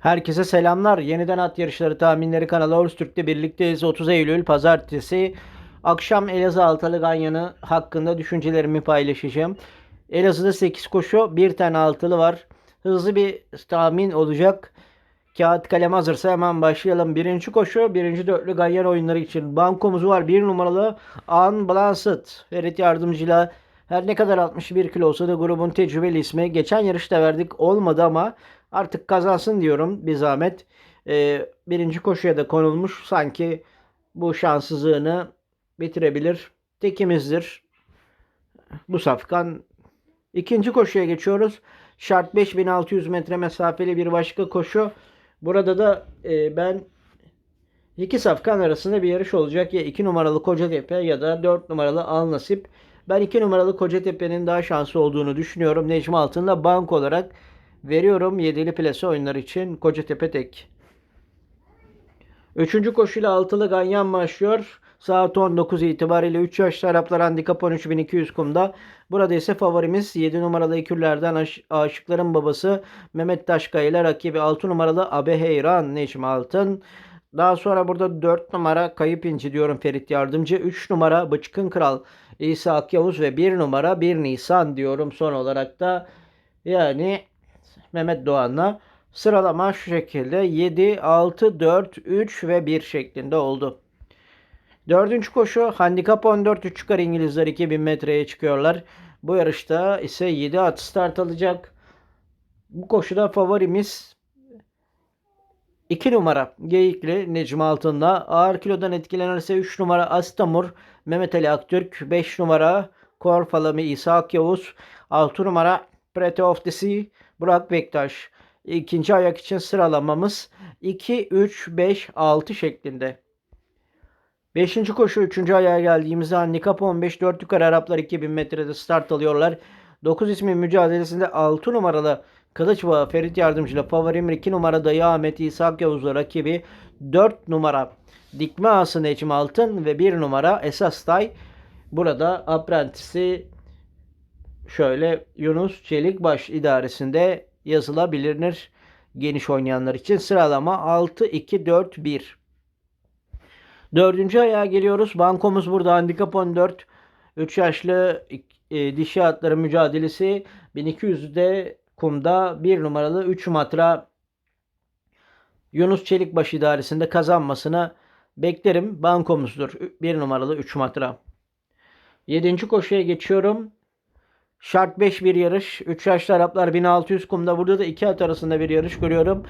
Herkese selamlar. Yeniden at yarışları tahminleri kanalı Horse Türk'te birlikteyiz. 30 Eylül Pazartesi akşam Elazığ Altılı Ganyanı hakkında düşüncelerimi paylaşacağım. Elazığ'da 8 koşu, bir tane altılı var. Hızlı bir tahmin olacak. Kağıt kalem hazırsa hemen başlayalım. Birinci koşu, birinci dörtlü ganyan oyunları için. Bankomuz var. Bir numaralı Unbalanced. Ferit Yardımcı'yla her ne kadar 61 kilo olsa da grubun tecrübeli ismi. Geçen yarışta verdik olmadı ama artık kazansın diyorum bir zahmet. Ee, birinci koşuya da konulmuş. Sanki bu şanssızlığını bitirebilir. Tekimizdir. Bu safkan. İkinci koşuya geçiyoruz. Şart 5600 metre mesafeli bir başka koşu. Burada da e, ben iki safkan arasında bir yarış olacak. Ya 2 numaralı Kocatepe ya da 4 numaralı Al Nasip. Ben 2 numaralı Kocatepe'nin daha şanslı olduğunu düşünüyorum. Necmi Altın'da bank olarak veriyorum. Yedili plase oyunlar için Kocatepe tek. Üçüncü koşuyla altılı ganyan başlıyor. Saat 19 itibariyle 3 yaşlı Araplar handikap 13200 kumda. Burada ise favorimiz 7 numaralı ekürlerden Aş- Aşıkların babası Mehmet Taşkaya ile rakibi 6 numaralı Abe Heyran Necmi Altın. Daha sonra burada 4 numara Kayıp İnci diyorum Ferit Yardımcı. 3 numara Bıçkın Kral İsa Akyavuz ve 1 numara 1 Nisan diyorum son olarak da. Yani Mehmet Doğan'la sıralama şu şekilde 7, 6, 4, 3 ve 1 şeklinde oldu. Dördüncü koşu handikap 14 3 çıkar İngilizler 2000 metreye çıkıyorlar. Bu yarışta ise 7 at start alacak. Bu koşuda favorimiz 2 numara Geyikli Necmi Altın'la. Ağır kilodan etkilenirse 3 numara Astamur Mehmet Ali Aktürk. 5 numara Korfalami İsa Akyavuz. 6 numara Prete of the Sea Burak Bektaş. İkinci ayak için sıralamamız 2, 3, 5, 6 şeklinde. Beşinci koşu üçüncü ayağa geldiğimizde handikap 15 4 yukarı Araplar 2000 metrede start alıyorlar. 9 ismin mücadelesinde 6 numaralı Kılıçbağ Ferit Yardımcı'yla favorim 2 numara Dayı Ahmet İshak Yavuz'la rakibi 4 numara Dikme Ası Necmi Altın ve 1 numara Esas Tay. Burada aprentisi şöyle Yunus Çelikbaş idaresinde yazılabilir geniş oynayanlar için sıralama 6 2 4 1. Dördüncü ayağa geliyoruz. Bankomuz burada. Handikap 14. 3 yaşlı e, dişi atları mücadelesi. 1200'de kumda 1 numaralı 3 matra Yunus Çelikbaş idaresinde kazanmasını beklerim. Bankomuzdur. 1 numaralı 3 matra. 7. koşuya geçiyorum. Şart 5 bir yarış. 3 yaşlı Araplar 1600 kumda. Burada da 2 at arasında bir yarış görüyorum.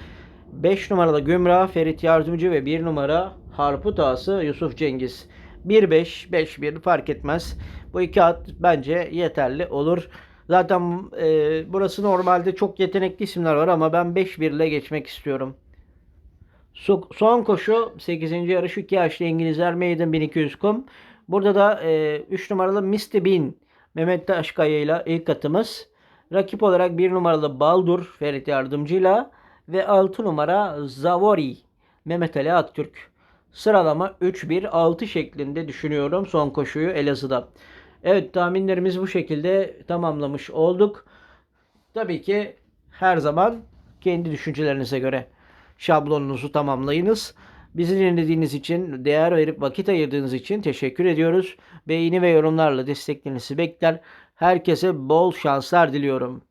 5 numaralı Gümrah Ferit Yardımcı ve 1 numara Harput Ağası Yusuf Cengiz. 1-5, 5-1 fark etmez. Bu iki at bence yeterli olur. Zaten e, burası normalde çok yetenekli isimler var ama ben 5-1 ile geçmek istiyorum. So- son koşu 8. yarış 2 yaşlı İngilizler Maiden 1200 kum. Burada da e, 3 numaralı Mr. Bean Mehmet Taşkaya ile ilk atımız. Rakip olarak 1 numaralı Baldur Ferit Yardımcı'yla ve 6 numara Zavori Mehmet Ali Aktürk. Sıralama 3-1-6 şeklinde düşünüyorum son koşuyu Elazığ'da. Evet tahminlerimiz bu şekilde tamamlamış olduk. Tabii ki her zaman kendi düşüncelerinize göre şablonunuzu tamamlayınız. Bizi dinlediğiniz için, değer verip vakit ayırdığınız için teşekkür ediyoruz. Beğeni ve yorumlarla desteklerinizi bekler. Herkese bol şanslar diliyorum.